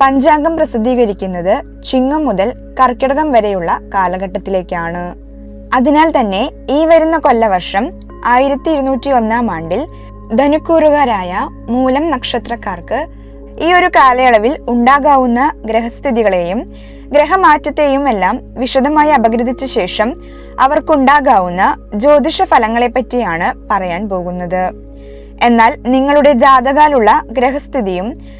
പഞ്ചാംഗം പ്രസിദ്ധീകരിക്കുന്നത് ചിങ്ങം മുതൽ കർക്കിടകം വരെയുള്ള കാലഘട്ടത്തിലേക്കാണ്. അതിനാൽ തന്നെ ഈ വരുന്ന കൊല്ലവർഷം ആയിരത്തി ഇരുന്നൂറ്റി ഒന്നാം ആണ്ടിൽ ധനുക്കൂറുകാരായ മൂലം നക്ഷത്രക്കാർക്ക് ഈ ഒരു കാലയളവിൽ ഉണ്ടാകാവുന്ന ഗ്രഹസ്ഥിതികളെയും ഗ്രഹമാറ്റത്തെയും എല്ലാം വിശദമായി അപഗ്രഥിച്ച ശേഷം അവർക്കുണ്ടാകാവുന്ന ജ്യോതിഷ ഫലങ്ങളെ പറ്റിയാണ് പറയാൻ പോകുന്നത്. എന്നാൽ നിങ്ങളുടെ ജാതകാലുള്ള ഗ്രഹസ്ഥിതിയും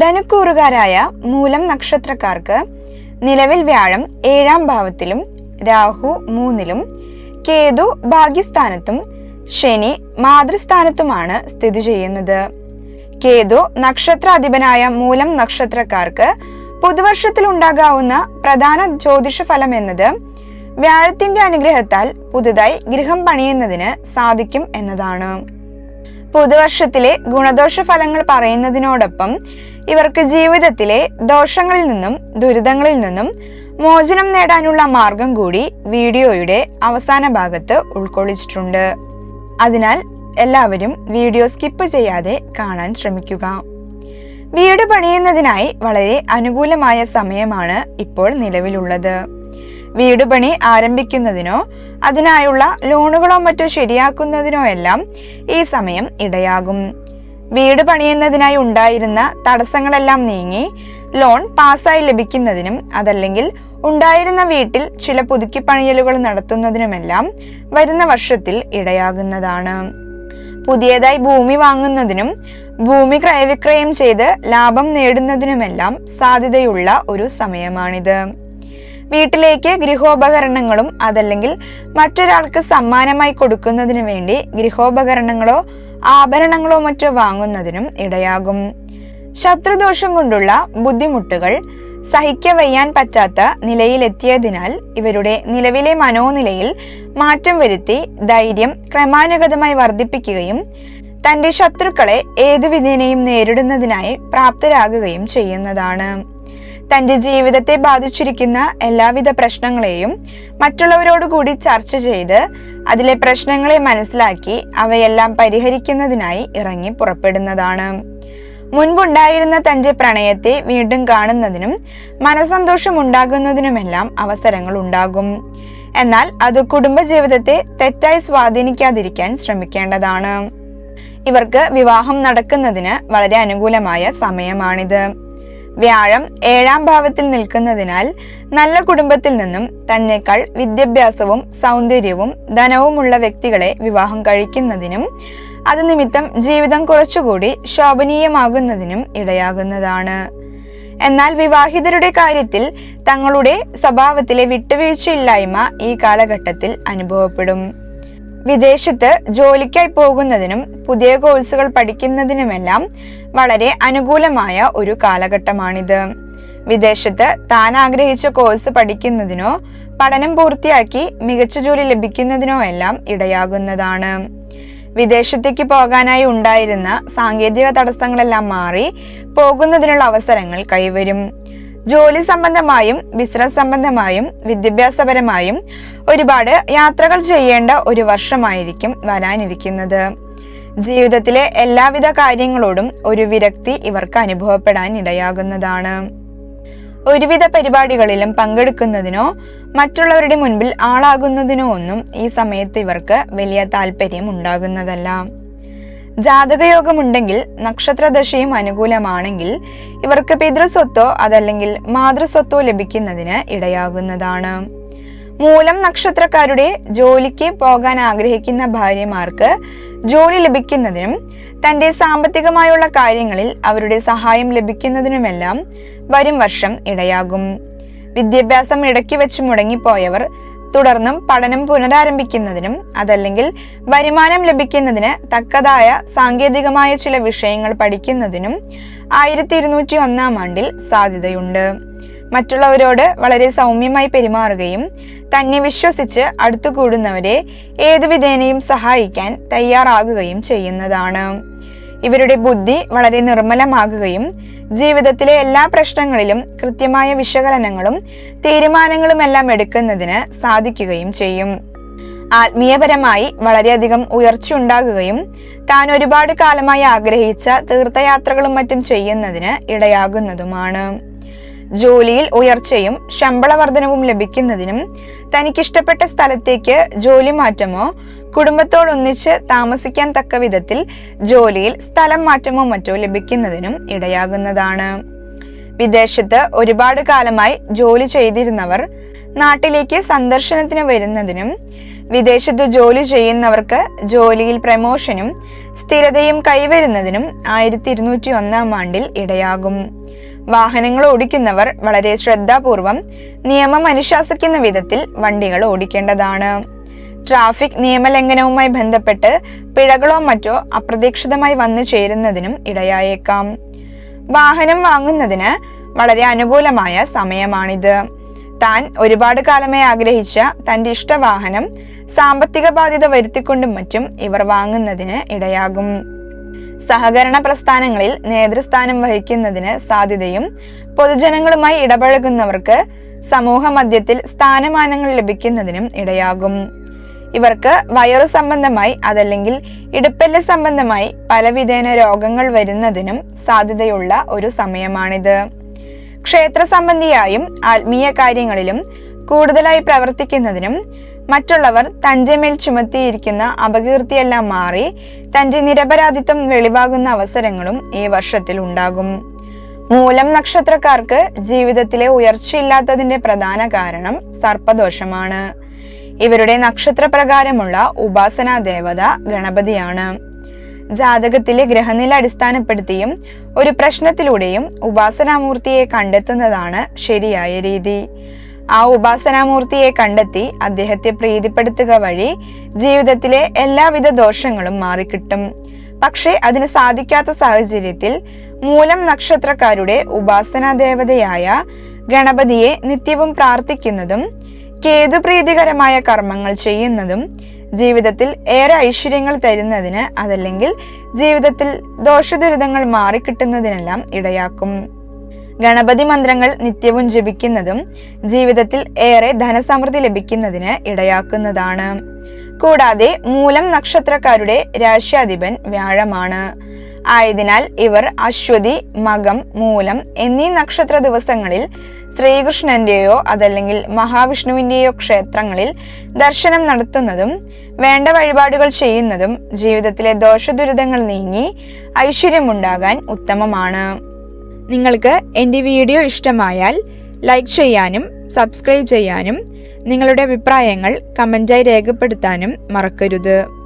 ധനുക്കൂറുകാരായ മൂലം നക്ഷത്രക്കാർക്ക് നിലവിൽ വ്യാഴം ഏഴാം ഭാവത്തിലും രാഹു മൂന്നിലും കേതു ഭാഗ്യസ്ഥാനത്തും ശനി മാതൃസ്ഥാനത്തുമാണ് സ്ഥിതി ചെയ്യുന്നത്. കേതു നക്ഷത്രാധിപനായ മൂലം നക്ഷത്രക്കാർക്ക് പുതുവർഷത്തിൽ ഉണ്ടാകാവുന്ന പ്രധാന ജ്യോതിഷ ഫലം എന്നത് വ്യാഴത്തിന്റെ അനുഗ്രഹത്താൽ പുതുതായി ഗൃഹം പണിയുന്നതിന് സാധിക്കും എന്നതാണ്. പുതുവർഷത്തിലെ ഗുണദോഷ ഫലങ്ങൾ പറയുന്നതിനോടൊപ്പം ഇവർക്ക് ജീവിതത്തിലെ ദോഷങ്ങളിൽ നിന്നും ദുരിതങ്ങളിൽ നിന്നും മോചനം നേടാനുള്ള മാർഗം കൂടി വീഡിയോയുടെ അവസാന ഭാഗത്ത് ഉൾക്കൊള്ളിച്ചിട്ടുണ്ട്. അതിനാൽ എല്ലാവരും വീഡിയോ സ്കിപ്പ് ചെയ്യാതെ കാണാൻ ശ്രമിക്കുക. വീട് പണിയുന്നതിനായി വളരെ അനുകൂലമായ സമയമാണ് ഇപ്പോൾ നിലവിലുള്ളത്. വീട് പണി ആരംഭിക്കുന്നതിനോ അതിനായുള്ള ലോണുകളോ മറ്റോ ശരിയാക്കുന്നതിനോ എല്ലാം ഈ സമയം ഇടയാകും. വീട് പണിയുന്നതിനായി ഉണ്ടായിരുന്ന തടസ്സങ്ങളെല്ലാം നീങ്ങി ലോൺ പാസ്സായി ലഭിക്കുന്നതിനും അതല്ലെങ്കിൽ ഉണ്ടായിരുന്ന വീട്ടിൽ ചില പുതുക്കിപ്പണിയലുകൾ നടത്തുന്നതിനുമെല്ലാം വരുന്ന വർഷത്തിൽ ഇടയാകുന്നതാണ്. പുതിയതായി ഭൂമി വാങ്ങുന്നതിനും ഭൂമി ക്രയവിക്രയം ചെയ്ത് ലാഭം നേടുന്നതിനുമെല്ലാം സാധ്യതയുള്ള ഒരു സമയമാണിത്. വീട്ടിലേക്ക് ഗൃഹോപകരണങ്ങളും അതല്ലെങ്കിൽ മറ്റൊരാൾക്ക് സമ്മാനമായി കൊടുക്കുന്നതിനു വേണ്ടി ഗൃഹോപകരണങ്ങളോ ആഭരണങ്ങളോ മറ്റോ വാങ്ങുന്നതിനും ഇടയാകും. ശത്രുദോഷം കൊണ്ടുള്ള ബുദ്ധിമുട്ടുകൾ സഹിക്കവയ്യാൻ പറ്റാത്ത നിലയിലെത്തിയതിനാൽ ഇവരുടെ നിലവിലെ മനോനിലയിൽ മാറ്റം വരുത്തി ധൈര്യം ക്രമാനുഗതമായി വർദ്ധിപ്പിക്കുകയും തന്റെ ശത്രുക്കളെ ഏതു വിധേനയും നേരിടുന്നതിനായി പ്രാപ്തരാകുകയും ചെയ്യുന്നതാണ്. തന്റെ ജീവിതത്തെ ബാധിച്ചിരിക്കുന്ന എല്ലാവിധ പ്രശ്നങ്ങളെയും മറ്റുള്ളവരോടുകൂടി ചർച്ച ചെയ്ത് അതിലെ പ്രശ്നങ്ങളെ മനസ്സിലാക്കി അവയെല്ലാം പരിഹരിക്കുന്നതിനായി ഇറങ്ങി പുറപ്പെടുന്നതാണ്. മുൻപുണ്ടായിരുന്ന തന്റെ പ്രണയത്തെ വീണ്ടും കാണുന്നതിനും മനസന്തോഷം ഉണ്ടാകുന്നതിനുമെല്ലാം അവസരങ്ങൾ ഉണ്ടാകും എന്നാൽ അത് കുടുംബജീവിതത്തെ തെറ്റായി സ്വാധീനിക്കാതിരിക്കാൻ ശ്രമിക്കേണ്ടതാണ്. ഇവർക്ക് വിവാഹം നടക്കുന്നതിന് വളരെ അനുകൂലമായ സമയമാണിത്. വ്യാഴം ഏഴാം ഭാവത്തിൽ നിൽക്കുന്നതിനാൽ നല്ല കുടുംബത്തിൽ നിന്നും തന്നെക്കാൾ വിദ്യാഭ്യാസവും സൗന്ദര്യവും ധനവുമുള്ള വ്യക്തികളെ വിവാഹം കഴിക്കുന്നതിനും അത് നിമിത്തം ജീവിതം കുറച്ചുകൂടി ശോഭനീയമാകുന്നതിനും ഇടയാകുന്നതാണ്. എന്നാൽ വിവാഹിതരുടെ കാര്യത്തിൽ തങ്ങളുടെ സ്വഭാവത്തിലെ വിട്ടുവീഴ്ചയില്ലായ്മ ഈ കാലഘട്ടത്തിൽ അനുഭവപ്പെടും. വിദേശത്ത് ജോലിക്കായി പോകുന്നതിനും പുതിയ കോഴ്സുകൾ പഠിക്കുന്നതിനുമെല്ലാം വളരെ അനുകൂലമായ ഒരു കാലഘട്ടമാണിത്. വിദേശത്ത് താൻ ആഗ്രഹിച്ച കോഴ്സ് പഠിക്കുന്നതിനോ പഠനം പൂർത്തിയാക്കി മികച്ച ജോലി ലഭിക്കുന്നതിനോ എല്ലാം ഇടയാകുന്നതാണ്. വിദേശത്തേക്ക് പോകാനായി ഉണ്ടായിരുന്ന സാങ്കേതിക തടസ്സങ്ങളെല്ലാം മാറി പോകുന്നതിനുള്ള അവസരങ്ങൾ കൈവരും. ജോലി സംബന്ധമായും ബിസിനസ് സംബന്ധമായും വിദ്യാഭ്യാസപരമായും ഒരുപാട് യാത്രകൾ ചെയ്യേണ്ട ഒരു വർഷമായിരിക്കും വരാനിരിക്കുന്നത്. ജീവിതത്തിലെ എല്ലാവിധ കാര്യങ്ങളോടും ഒരു വിരക്തി ഇവർക്ക് അനുഭവപ്പെടാൻ ഇടയാകുന്നതാണ്. ഒരുവിധ പരിപാടികളിലും പങ്കെടുക്കുന്നതിനോ മറ്റുള്ളവരുടെ മുൻപിൽ ആളാകുന്നതിനോ ഒന്നും ഈ സമയത്ത് ഇവർക്ക് വലിയ താല്പര്യം ഉണ്ടാകുന്നതല്ല. ജാതകയോഗമുണ്ടെങ്കിൽ നക്ഷത്രദശയും അനുകൂലമാണെങ്കിൽ ഇവർക്ക് പിതൃസ്വത്തോ അതല്ലെങ്കിൽ മാതൃസ്വത്തോ ലഭിക്കുന്നതിന് ഇടയാകുന്നതാണ്. മൂലം നക്ഷത്രക്കാരുടെ ജോലിക്ക് പോകാൻ ആഗ്രഹിക്കുന്ന ഭാര്യമാർക്ക് ജോലി ലഭിക്കുന്നതിനും തന്റെ സാമ്പത്തികമായുള്ള കാര്യങ്ങളിൽ അവരുടെ സഹായം ലഭിക്കുന്നതിനുമെല്ലാം വരും വർഷം ഇടയാകും. വിദ്യാഭ്യാസം ഇടയ്ക്ക് വെച്ച് മുടങ്ങിപ്പോയവർ തുടർന്നും പഠനം പുനരാരംഭിക്കുന്നതിനും അതല്ലെങ്കിൽ വരുമാനം ലഭിക്കുന്നതിന് തക്കതായ സാങ്കേതികമായ ചില വിഷയങ്ങൾ പഠിക്കുന്നതിനും ആയിരത്തി ഇരുന്നൂറ്റി ഒന്നാം ആണ്ടിൽ സാധ്യതയുണ്ട്. മറ്റുള്ളവരോട് വളരെ സൗമ്യമായി പെരുമാറുകയും തന്നെ വിശ്വസിച്ച് അടുത്തുകൂടുന്നവരെ ഏതു വിധേനയും സഹായിക്കാൻ തയ്യാറാകുകയും ചെയ്യുന്നതാണ്. ഇവരുടെ ബുദ്ധി വളരെ നിർമ്മലമാകുകയും ജീവിതത്തിലെ എല്ലാ പ്രശ്നങ്ങളിലും കൃത്യമായ വിശകലനങ്ങളും തീരുമാനങ്ങളും എല്ലാം എടുക്കുന്നതിന് സാധിക്കുകയും ചെയ്യും. ആത്മീയപരമായി വളരെയധികം ഉയർച്ചയുണ്ടാകുകയും താൻ ഒരുപാട് കാലമായി ആഗ്രഹിച്ച തീർത്ഥയാത്രകളും മറ്റും ചെയ്യുന്നതിന് ഇടയാകുന്നതുമാണ്. ജോലിയിൽ ഉയർച്ചയും ശമ്പള വർധനവും ലഭിക്കുന്നതിനും തനിക്കിഷ്ടപ്പെട്ട സ്ഥലത്തേക്ക് ജോലി മാറ്റമോ കുടുംബത്തോടൊന്നിച്ച് താമസിക്കാൻ തക്ക വിധത്തിൽ ജോലിയിൽ സ്ഥലം മാറ്റമോ മറ്റോ ലഭിക്കുന്നതിനും ഇടയാകുന്നതാണ്. വിദേശത്ത് ഒരുപാട് കാലമായി ജോലി ചെയ്തിരുന്നവർ നാട്ടിലേക്ക് സന്ദർശനത്തിന് വരുന്നതിനും വിദേശത്ത് ജോലി ചെയ്യുന്നവർക്ക് ജോലിയിൽ പ്രമോഷനും സ്ഥിരതയും കൈവരുന്നതിനും ആയിരത്തി ഇരുന്നൂറ്റി ഒന്നാം ആണ്ടിൽ ഇടയാകും. വാഹനങ്ങൾ ഓടിക്കുന്നവർ വളരെ ശ്രദ്ധാപൂർവം നിയമം അനുശാസിക്കുന്ന വിധത്തിൽ വണ്ടികൾ ഓടിക്കേണ്ടതാണ്. ട്രാഫിക് നിയമലംഘനവുമായി ബന്ധപ്പെട്ട് പിഴകളോ മറ്റോ അപ്രതീക്ഷിതമായി വന്നു ചേരുന്നതിനും ഇടയായേക്കാം. വാഹനം വാങ്ങുന്നതിന് വളരെ അനുകൂലമായ സമയമാണിത്. താൻ ഒരുപാട് കാലമായി ആഗ്രഹിച്ച തന്റെ ഇഷ്ടവാഹനം സാമ്പത്തിക ബാധ്യത വരുത്തിക്കൊണ്ടും മറ്റും ഇവർ വാങ്ങുന്നതിന് ഇടയാകും. സഹകരണ പ്രസ്ഥാനങ്ങളിൽ നേതൃസ്ഥാനം വഹിക്കുന്നതിന് സാധ്യതയും പൊതുജനങ്ങളുമായി ഇടപഴകുന്നവർക്ക് സമൂഹ മധ്യത്തിൽ സ്ഥാനമാനങ്ങൾ ലഭിക്കുന്നതിനും ഇടയാകും. ഇവർക്ക് വയറു സംബന്ധമായി അതല്ലെങ്കിൽ ഇടുപ്പല്ല സംബന്ധമായി പലവിധേന രോഗങ്ങൾ വരുന്നതിനും സാധ്യതയുള്ള ഒരു സമയമാണിത്. ക്ഷേത്ര സംബന്ധിയായും ആത്മീയ കാര്യങ്ങളിലും കൂടുതലായി പ്രവർത്തിക്കുന്നതിനും മറ്റുള്ളവർ തന്റെ മേൽ ചുമത്തിയിരിക്കുന്ന അപകീർത്തിയെല്ലാം മാറി തന്റെ നിരപരാധിത്വം വെളിവാകുന്ന അവസരങ്ങളും ഈ വർഷത്തിൽ ഉണ്ടാകും. മൂലം നക്ഷത്രക്കാർക്ക് ജീവിതത്തിലെ ഉയർച്ചയില്ലാത്തതിന്റെ പ്രധാന കാരണം സർപ്പദോഷമാണ്. ഇവരുടെ നക്ഷത്രപ്രകാരമുള്ള ഉപാസനാ ദേവത ഗണപതിയാണ്. ജാതകത്തിലെ ഗ്രഹനില അടിസ്ഥാനപ്പെടുത്തിയും ഒരു പ്രശ്നത്തിലൂടെയും ഉപാസനാമൂർത്തിയെ കണ്ടെത്തുന്നതാണ് ശരിയായ രീതി. ആ ഉപാസനാമൂർത്തിയെ കണ്ടെത്തി അദ്ദേഹത്തെ പ്രീതിപ്പെടുത്തുക വഴി ജീവിതത്തിലെ എല്ലാവിധ ദോഷങ്ങളും മാറിക്കിട്ടും. പക്ഷേ അതിന് സാധിക്കാത്ത സാഹചര്യത്തിൽ മൂലം നക്ഷത്രക്കാരുടെ ഉപാസനാ ദേവതയായ ഗണപതിയെ നിത്യവും പ്രാർത്ഥിക്കുന്നതും കേതുപ്രീതികരമായ കർമ്മങ്ങൾ ചെയ്യുന്നതും ജീവിതത്തിൽ ഏറെ ഐശ്വര്യങ്ങൾ തരുന്നതിന് അതല്ലെങ്കിൽ ജീവിതത്തിൽ ദോഷദുരിതങ്ങൾ മാറിക്കിട്ടുന്നതിനെല്ലാം ഇടയാക്കും. ഗണപതി മന്ത്രങ്ങൾ നിത്യവും ജപിക്കുന്നതും ജീവിതത്തിൽ ഏറെ ധനസമൃദ്ധി ലഭിക്കുന്നതിന് ഇടയാക്കുന്നതാണ്. കൂടാതെ മൂലം നക്ഷത്രക്കാരുടെ രാശ്യാധിപൻ വ്യാഴമാണ്. ആയതിനാൽ ഇവർ അശ്വതി മകം മൂലം എന്നീ നക്ഷത്ര ദിവസങ്ങളിൽ ശ്രീകൃഷ്ണന്റെയോ അതല്ലെങ്കിൽ മഹാവിഷ്ണുവിന്റെയോ ക്ഷേത്രങ്ങളിൽ ദർശനം നടത്തുന്നതും വേണ്ട വഴിപാടുകൾ ചെയ്യുന്നതും ജീവിതത്തിലെ ദോഷദുരിതങ്ങൾ നീങ്ങി ഐശ്വര്യമുണ്ടാകാൻ ഉത്തമമാണ്. നിങ്ങൾക്ക് എന്റെ വീഡിയോ ഇഷ്ടമായാൽ ലൈക്ക് ചെയ്യാനും സബ്സ്ക്രൈബ് ചെയ്യാനും നിങ്ങളുടെ അഭിപ്രായങ്ങൾ കമന്റായി രേഖപ്പെടുത്താനും മറക്കരുത്.